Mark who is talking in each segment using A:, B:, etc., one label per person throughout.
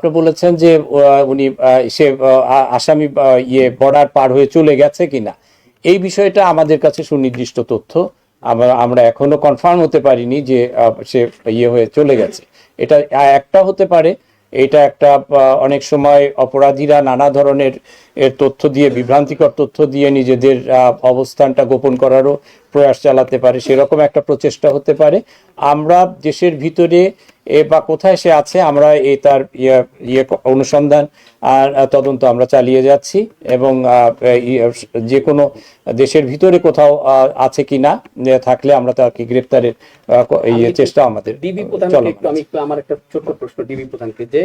A: আপনি বলেছেন যে উনি সে আসামি ইয়ে বর্ডার পার হয়ে চলে গেছে কিনা? এই বিষয়টা আমাদের কাছে সুনির্দিষ্ট তথ্য। আমরা আমরা এখনও কনফার্ম হতে পারিনি যে সে ইয়ে হয়ে চলে গেছে। এটা, একটা হতে পারে। এটা একটা অনেক সময় অপরাধীরা নানা ধরনের তথ্য দিয়ে, বিভ্রান্তিকর তথ্য দিয়ে নিজেদের অবস্থানটা গোপন করারও প্রয়াস চালাতে পারে। সেরকম একটা প্রচেষ্টা হতে পারে। আমরা দেশের ভিতরে বা কোথায় সে আছে আমরা এই তার ইয়ে ইয়ে অনুসন্ধান আর তদন্ত আমরা চালিয়ে যাচ্ছি এবং আহ, ইয়ে, যে কোনো দেশের ভিতরে কোথাও আহ, আছে কিনা যে থাকলে আমরা তাকে গ্রেপ্তারের আহ, ইয়ে চেষ্টা আমাদের
B: ডিবি প্রধানকে একটু আমি একটু আমার একটা ছোট্ট প্রশ্ন ডিবি প্রধানকে যে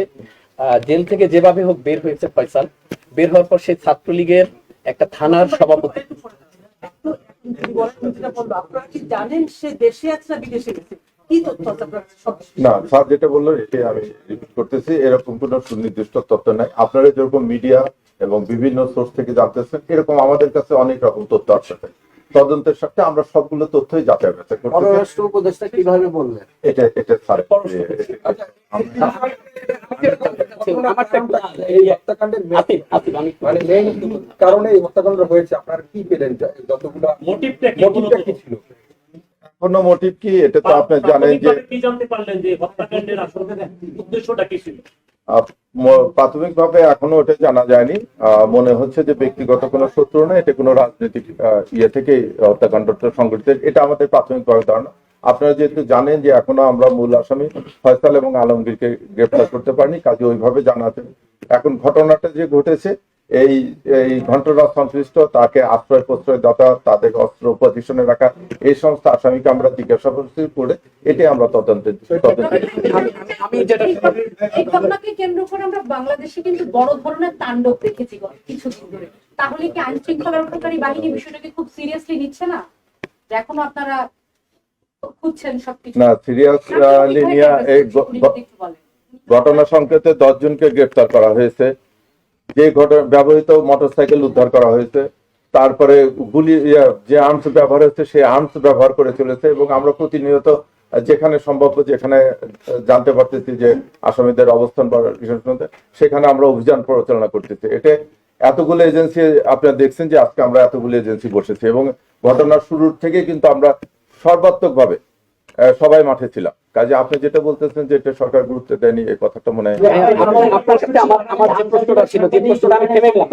B: আহ, জেল থেকে যেভাবে হোক বের হয়েছে ফয়সাল বের হওয়ার পর সেই ছাত্রলীগের একটা থানার সভাপতি।
C: আপনারা কি জানেন সে দেশে আছে না বিদেশে গেছে?
D: না স্যার যেটা বলল আমি রিপিট করতেছি। এরকম কোনো সুনির্দিষ্ট তথ্য নাই। আপনারা যেরকম মিডিয়া এবং বিভিন্ন সোর্স থেকে জানতেছেন এরকম আমাদের কাছে অনেক রকম তথ্য আসছে তদন্তের সাথে আমরা সবগুলো তথ্যই যাচাই বাছাই করতেছি।
B: পররাষ্ট্র উপদেষ্টা কীভাবে বললেন?
D: এটা এটা স্যার
E: এই হত্যাকাণ্ডের মানে মেইন কারণে এই হত্যাকাণ্ড হয়েছে। আপনার কি পেলেন? যতগুলো
F: মোটিভটা কি
E: ছিল?
D: এখনও মোটিভ কি? এটা তো আপনি জানেন যে
F: কি জানতে পারলেন যে হত্যাকাণ্ডের আসলে উদ্দেশ্যটা কি ছিল?
D: প্রাথমিকভাবে এখনও ওটা জানা যায়নি। মনে হচ্ছে যে ব্যক্তিগত কোনো শত্রু না এটা কোনো রাজনৈতিক ইয়ে থেকে হত্যাকাণ্ডটা সংঘটিত। এটা আমাদের প্রাথমিকভাবে ধারণা। আপনারা যেহেতু জানেন যে এখনও আমরা মূল আসামি ফয়সাল এবং আলমগীরকে গ্রেপ্তার করতে পারিনি কাজে ওইভাবে জানাতে। এখন ঘটনাটা যে ঘটেছে এই এই ঘটনা সংশ্লিষ্ট তাকে আশ্রয় প্রশ্রয় দাতা তাদের অস্ত্র পজিশনে রাখা এই সমস্ত আসামিকে আমরা জিজ্ঞাসাবাদ করে এটাই আমরা তদন্তে তদন্তে
B: আমি- আমি- আমি যেটা
C: এই ঘটনাকে কেন্দ্র করে আমরা বাংলাদেশে কিন্তু বড় ধরনের তাণ্ডব দেখেছি কিছুদিন ধরে। তাহলে কি আইন শৃঙ্খলা রক্ষাকারী বাহিনী বিষয়টাকে খুব সিরিয়াসলি নিচ্ছে না? এখনও আপনারা খুঁজছেন সবকিছু?
D: না সিরিয়াস নিয়ে ঘটনা সংকেতে দশ জনকে গ্রেপ্তার করা হয়েছে। যে ঘটনা ব্যবহৃত মোটরসাইকেল উদ্ধার করা হয়েছে তারপরে গুলি যে আর্মস ব্যবহার হয়েছে সেই আর্মস ব্যবহার করে চলেছে এবং আমরা প্রতিনিয়ত যেখানে সম্ভব যেখানে জানতে পারতেছি যে আসামিদের অবস্থান সেখানে আমরা অভিযান পরিচালনা করতেছি। এটা এতগুলো এজেন্সি আপনারা দেখছেন যে আজকে আমরা এতগুলো এজেন্সি বসেছি এবং ঘটনার শুরুর থেকে কিন্তু আমরা সর্বাত্মকভাবে আহ, সবাই মাঠে ছিলাম। কাজে আপনি যেটা বলতেছেন যে এটা সরকার গুরুত্ব দেয়নি এই কথাটা মনে হয়
B: আপনার- সাথে আমার আমার যে প্রশ্নটা ছিল যে প্রশ্নটা আমি থেমে গেলাম।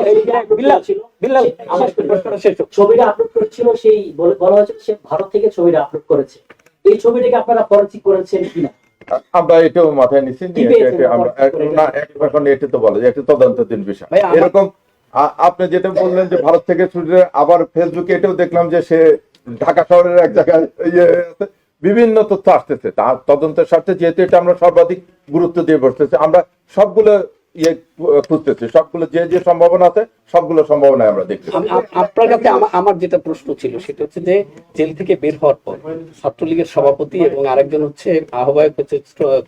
B: বিল্লাল ছিল বিল্লাল আমার প্রশ্নটা শেষ
G: ছবিটা আপলোড করেছিল সেই বলা হয়েছে সে ভারত থেকে ছবিটা আপলোড করেছে। এই ছবিটাকে আপনারা ফরেন্সিক করেছেন কিনা?
D: আমরা এটাও মাথায় নিচ্ছি এটা আমরা
G: খবর
D: না এখন এটা তো বলা যায় এটা তদন্তাধীন বিষয়। এরকম আপনি যেটা বললেন যে ভারত থেকে ছুটে আবার ফেসবুকে এটাও দেখলাম যে সে ঢাকা শহরের এক জায়গায় ইয়ে আছে। বিভিন্ন তথ্য আসতেছে। তার তদন্তের স্বার্থে যেহেতু এটা আমরা সর্বাধিক গুরুত্ব দিয়ে বসতেছি, আমরা সবগুলো ইয়ে খুঁজতেছি, সবগুলো যে যে সম্ভাবনা আছে, সবগুলো সম্ভাবনায় আমরা দেখছি
B: আপনার কাছে আমার যেটা প্রশ্ন ছিল, সেটা হচ্ছে যে জেল থেকে বের হওয়ার পর ছাত্রলীগের সভাপতি এবং আরেকজন হচ্ছে আহ্বায়ক হচ্ছে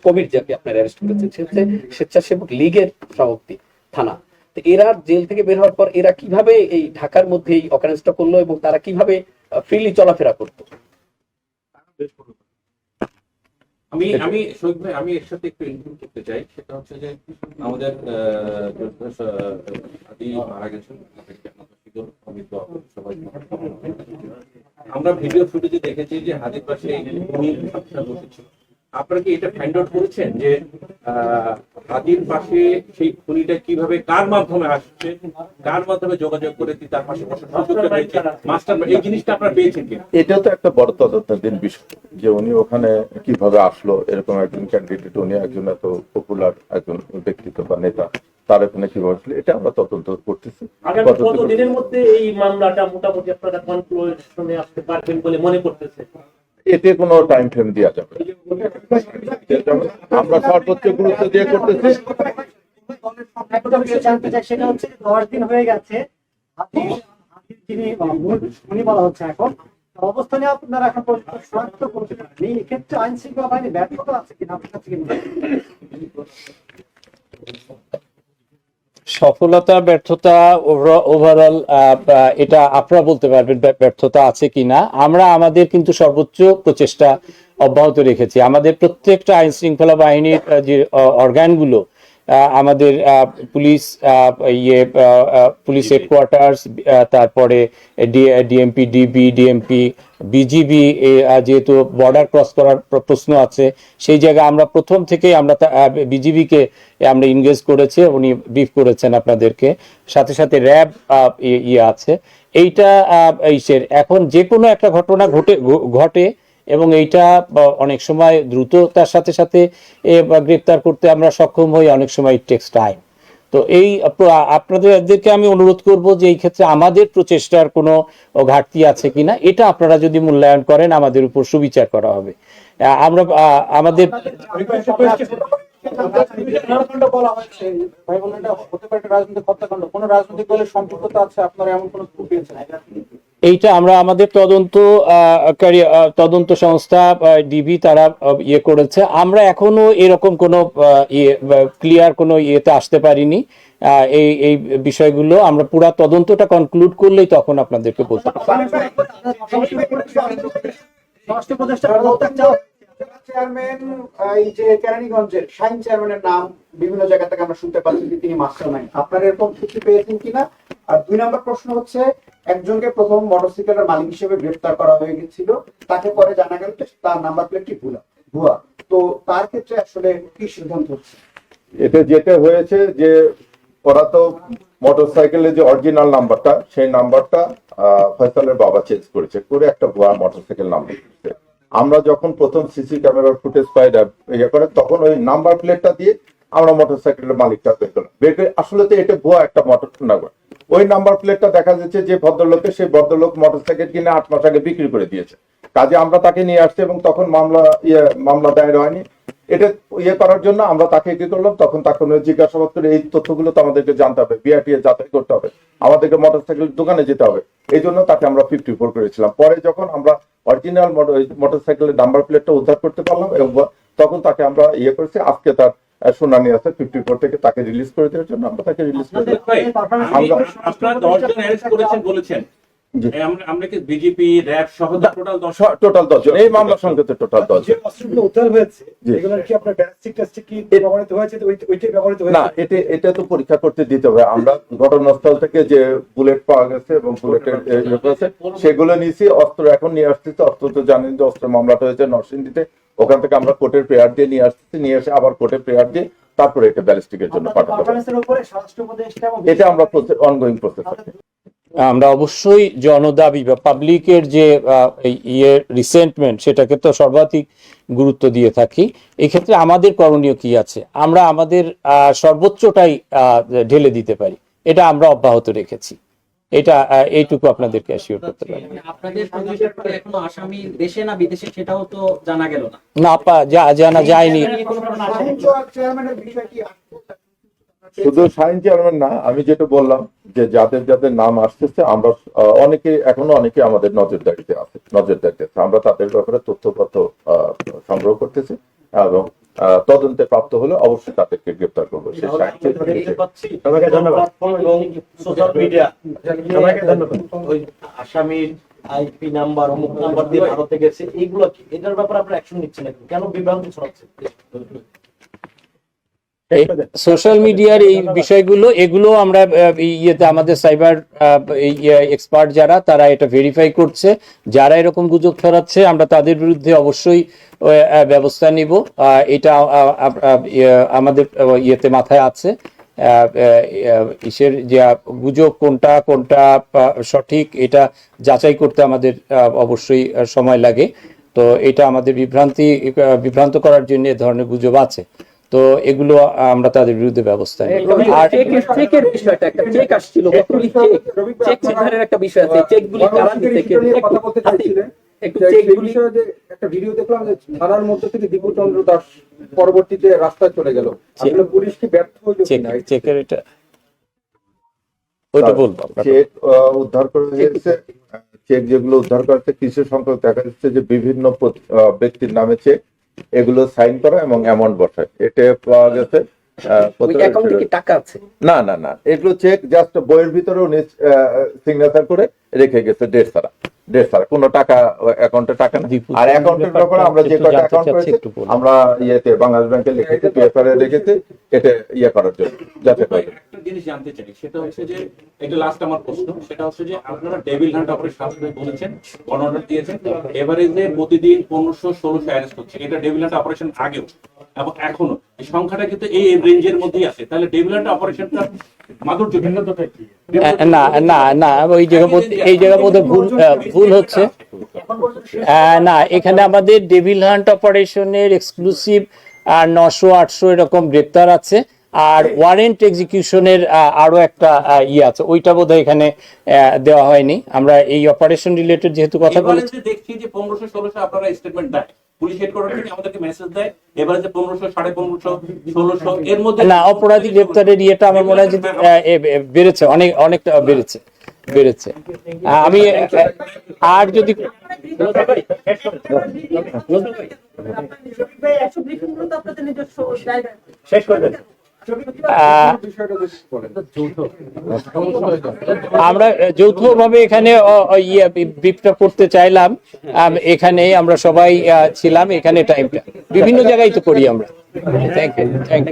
B: কবির যাকে আপনারা অ্যারেস্ট করেছেন, সে হচ্ছে স্বেচ্ছাসেবক লীগের সভাপতি, থানা। এরা জেল থেকে বের হওয়ার পর এরা কীভাবে এই ঢাকার মধ্যে এই অকারেন্সটা করল এবং তারা কীভাবে ফ্রিলি চলাফেরা করতো?
H: আমি আমি শহীদ ভাই, আমি এর সাথে একটু ইনক্লুড করতে চাই। সেটা হচ্ছে যে আমাদের আদি মারা গেছেন। সবাই আমরা ভিডিও ফুটেজে দেখেছি যে হাতির পাশে আপনারা কি এটা ফাইন্ড আউট করেছেন যে হাদির পাশে সেই খুনিটা কীভাবে কার মাধ্যমে আসছে কার মাধ্যমে যোগাযোগ করে কি তার পাশে মাস্টার এই জিনিসটা আপনারা পেয়েছেন কিনা?
D: এটাও তো একটা বড় তদন্তাধীন বিষয় যে উনি ওখানে কীভাবে আসলো এরকম একজন ক্যান্ডিডেট উনি একজন এত পপুলার একজন ব্যক্তিত্ব বা নেতা তার এখানে কীভাবে আসলো এটা আমরা তদন্ত করতেছি।
F: আগামী
D: কতটুকু-
F: মধ্যে এই মামলাটা মোটামুটি আপনারা কনক্লুশনে আসতে পারবেন বলে মনে করতেছে
D: এতে কোনো টাইম ফ্রেম দেওয়া যাবে আমরা সর্বোচ্চ গুরুত্ব দিয়ে করতেছি
I: সেটা হচ্ছে দিন হয়ে গেছে হচ্ছে এখন আপনারা এখন পর্যন্ত করতে বাহিনী আছে কিনা আপনার কাছে?
A: সফলতা, ব্যর্থতা ওভারঅল এটা আপনারা বলতে পারবেন ব্যর্থতা আছে কিনা। আমরা আমাদের কিন্তু সর্বোচ্চ প্রচেষ্টা অব্যাহত রেখেছি। আমাদের প্রত্যেকটা আইন শৃঙ্খলা বাহিনীর যে অর্গানগুলো আমাদের পুলিশ ইয়ে পুলিশ হেডকোয়ার্টার্স তারপরে ডিএমপি ডিবি ডিএমপি বিজিবি যেহেতু বর্ডার ক্রস করার প্রশ্ন আছে সেই জায়গায় আমরা প্রথম থেকেই আমরা বিজিবিকে আমরা ইনগেজ করেছি উনি ব্রিফ করেছেন আপনাদেরকে। সাথে সাথে র্যাব ইয়ে আছে। এইটা আহ, ইসের এখন যে কোনো একটা ঘটনা ঘটে ঘটে এবং এইটা অনেক সময় দ্রুততার সাথে সাথে গ্রেপ্তার করতে আমরা সক্ষম হই অনেক সময় টেক্স টাইম তো এই, আপ- আপনাদেরকে আমি অনুরোধ করব যে এই ক্ষেত্রে আমাদের প্রচেষ্টার কোনো ঘাটতি আছে কিনা, এটা আপনারা যদি মূল্যায়ন করেন, আমাদের উপর সুবিচার করা হবে। আমরা আমাদের
E: হত্যাকাণ্ড বলা হয়েছে ভাই বললেন এটা হতে পারে রাজনৈতিক হত্যাকাণ্ড। কোন রাজনৈতিক দলের সম্পৃক্ততা আছে? আপনারা এমন কোন প্রুফ পেয়েছেন?
A: এইটা আমরা আমাদের তদন্ত তদন্ত সংস্থা ডিবি তারা ইয়ে করেছে। আমরা এখনও এরকম কোনো আহ, ইয়ে ক্লিয়ার কোনো ইয়েতে আসতে পারিনি। আহ, এই এই বিষয়গুলো আমরা পুরা তদন্তটা কনক্লুড করলেই তখন আপনাদেরকে বলতে
E: চেয়ারম্যান এই যে নাম বিভিন্ন জায়গা থেকে আমরা শুনতে মাস্টার আপনার এরকম পেয়েছেন কিনা? আর দুই নম্বর প্রশ্ন হচ্ছে, একজনকে প্রথম মালিক হিসেবে করা হয়ে গেছিল, তাকে পরে জানা গেল তার নাম্বার তো তার ক্ষেত্রে আসলে কি সিদ্ধান্ত হচ্ছে?
D: এটা যেটা হয়েছে যে ওরা তো মোটরসাইকেলের যে অরিজিনাল নাম্বারটা সেই নাম্বারটা ফয়সালের বাবা চেঞ্জ করেছে, করে একটা ভুয়া মোটরসাইকেল নাম্বার আমরা যখন প্রথম সিসি ক্যামেরার ফুটেজ পাই ইয়ে করে, তখন ওই নাম্বার প্লেটটা দিয়ে আমরা মোটরসাইকেলের মালিকটা বের করলাম। বের করে, আসলে তো এটা ভুয়া একটা মোটর নাম্বার ওই নাম্বার প্লেটটা দেখা যাচ্ছে যে ভদ্রলোকের সেই ভদ্রলোক মোটরসাইকেল কিনে আট মাস আগে বিক্রি করে দিয়েছে। কাজে আমরা তাকে নিয়ে আসছি এবং তখন মামলা ইয়ে মামলা দায়ের হয়নি। এটা ইয়ে করার জন্য আমরা তাকে কি করলাম তখন তাকে জিজ্ঞাসাবাদ করে এই তথ্যগুলো তো আমাদেরকে জানতে হবে বিআরটিএ যাচাই করতে হবে আমাদেরকে মোটরসাইকেল দোকানে যেতে হবে এই জন্য তাকে আমরা ফিফটি ফোর করেছিলাম। পরে যখন আমরা অরিজিনাল মোটরসাইকেলের নাম্বার প্লেটটা উদ্ধার করতে পারলাম এবং তখন তাকে আমরা ইয়ে করেছি আজকে তার শুনানি আছে ফিফটি ফোর থেকে তাকে রিলিজ করে দেওয়ার জন্য আমরা তাকে রিলিজ করে
H: ভাই,
D: আমরা-
H: কি বিজেপি র্যাব সহ টোটাল দশ
D: টোটাল দশজন এই মামলা সংখ্যাতে টোটাল
E: যে অস্ত্রগুলো উদ্ধার হয়েছে
D: জি।
E: কি আপনার ব্যালিস্টিক টেস্টে কি ব্যবহৃত হয়েছে? ওইটাই ব্যবহৃত
D: না এটা এটা তো পরীক্ষা করতে দিতে হবে। আমরা ঘটনাস্থল থেকে যে বুলেট পাওয়া গেছে এবং বুলেটের এ, সেগুলো নিয়েছি। অস্ত্র এখন নিয়ে আসতেছি অস্ত্র তো জানেন যে অস্ত্র মামলাটা হয়েছে নরসিংদীতে। ওখান থেকে আমরা কোর্টের প্রেয়ার দিয়ে নিয়ে আসতেছি। নিয়ে এসে আবার কোর্টের প্রেয়ার দিয়ে তারপরে এটা ব্যালিস্টিকের জন্য পাঠাতে হবে। এটা আমরা অনগোয়িং প্রসেস
A: আমরা অবশ্যই জনদাবি বা পাবলিকের যে ইয়ে রিসেন্টমেন্ট সেটাকে তো সর্বাধিক গুরুত্ব দিয়ে থাকি। এক্ষেত্রে আমাদের করণীয় কি আছে? আমরা আমাদের আহ, সর্বোচ্চটাই আহ, ঢেলে দিতে পারি। এটা আমরা অব্যাহত রেখেছি। এটা এইটুকু আপনাদেরকে অ্যাসিওর করতে পারি।
J: মানে আপনাদের এখনও আসামি দেশে না বিদেশে সেটাও তো জানা গেল না।
A: না পা যা- জানা যায়নি।
E: চেয়ারম্যানের বিষয় কি
D: শুধু সাইন চেয়ারম্যান না আমি যেটা বললাম যে যাদের যাদের নাম আসতেছে আমরা অনেকে এখনও অনেকে আমাদের নজরদারিতে আছে নজরদারিতে আমরা তাদের ব্যাপারে তথ্যপত্র আহ, সংগ্রহ করতেছি এবং তদন্তে প্রাপ্ত হলে অবশ্যই তাদেরকে গ্রেপ্তার করব। সেই শাহিন চেয়ারম্যানের
F: ধন্যবাদ। এবং সোশ্যাল মিডিয়া সবাইকে ধন্যবাদ। ওই আসামির আইপি নাম্বার অমুক নাম্বার দিয়ে ভারতে গেছে এইগুলো কি? এটার ব্যাপারে আপনারা অ্যাকশন নিচ্ছেন কেন বিভ্রান্তি ছড়াচ্ছে
A: সোশ্যাল মিডিয়ার এই বিষয়গুলো এগুলো আমরা ইয়েতে আমাদের সাইবার এক্সপার্ট যারা তারা এটা ভেরিফাই করছে। যারা এরকম গুজব ছড়াচ্ছে আমরা তাদের বিরুদ্ধে অবশ্যই ব্যবস্থা নিব। এটা ইয়ে, আমাদের ইয়েতে মাথায় আছে। ইসের যে গুজব কোনটা কোনটা সঠিক এটা যাচাই করতে আমাদের অবশ্যই সময় লাগে। তো এটা আমাদের বিভ্রান্তি বিভ্রান্ত করার জন্য এ ধরনের গুজব আছে। তো এগুলো আমরা তাদের বিরুদ্ধে ব্যবস্থা নিই। আর
G: চেকের চেকের বিষয়টা একটা চেক আসছিল কতগুলি চেক চেক একটা বিষয় আছে। চেকগুলি কারা দিতে কে
E: কথা বলতে চাইছিলেন।
G: একটু চেকগুলি
E: যে একটা ভিডিও দেখলাম যে থানার মধ্যে থেকে দীপু চন্দ্র দাস পরবর্তীতে রাস্তায় চলে গেল। আসলে পুলিশ কি ব্যর্থ কিনা?
A: চেকের এটা ওইটা বলব
D: চেক আহ, উদ্ধার করা হয়েছে। চেক যেগুলো উদ্ধার করা হয়েছে কিছু সংখ্যক দেখা যাচ্ছে যে বিভিন্ন ব্যক্তির নামে চেক এগুলো সাইন করা এবং অ্যামাউন্ট বসায়। এটা পাওয়া গেছে না না না এগুলো চেক জাস্ট বইয়ের ভিতরে উনি সিগনেচার করে রেখে গেছে ডেট ছাড়া। ডেট ছাড়া কোনো টাকা অ্যাকাউন্টে টাকা না। আর অ্যাকাউন্টের ব্যাপারে আমরা যে কটা অ্যাকাউন্ট করেছি আমরা ইয়েতে বাংলাদেশ ব্যাংকে লিখেছি এ রেখেছি এটা ইয়ে করার জন্য যাতে
H: ভাই, একটা জিনিস জানতে চাই সেটা হচ্ছে যে এটা লাস্ট আমার প্রশ্ন সেটা হচ্ছে যে আপনারা ডেভিল হান্ট অপারেশন সামনে বলেছেন অর্ডার দিয়েছেন এভারেজে প্রতিদিন পনেরোশো ষোলোশো অ্যারেস্ট হচ্ছে এটা ডেভিল হান্ট অপারেশন আগেও। এবং এখনও। এই সংখ্যাটা কিন্তু এই রেঞ্জের মধ্যেই আছে। তাহলে ডেভিল অপারেশনটা মাধুর্য ভিন্নতাটা কি?
A: না না না ওই জায়গা এই জায়গা ভুল ভুল হচ্ছে। আহ, না এখানে আমাদের ডেভিল হান্ট অপারেশনের এক্সক্লুসিভ আর নশো আটশো এরকম গ্রেপ্তার আছে। আর ওয়ারেন্ট এক্সিকিউশনের আরও একটা ইয়ে আছে। ওইটা বোধহয় এখানে দেওয়া হয়নি। আমরা এই অপারেশন রিলেটেড যেহেতু কথা বলেছি
H: দেখছি যে পনেরোশো ষোলোশো আপনারা স্টেটমেন্ট দেয়। পুলিশ হেডকোয়ার্টার থেকে আমাদেরকে মেসেজ দেয়। এবারে যে পনেরোশো সাড়ে পনেরোশো ষোলোশো এর মধ্যে
A: না অপরাধী গ্রেপ্তারের ইয়েটা আমার মনে হয় যে বেড়েছে অনেক অনেকটা বেড়েছে বেড়েছে। আমি আর যদি আহ, আমরা যৌথভাবে এখানে ইয়ে ব্রিফটা করতে চাইলাম। এখানে আমরা সবাই ছিলাম, এখানে টাইমটা বিভিন্ন জায়গায় তো করি আমরা। Thank you thank you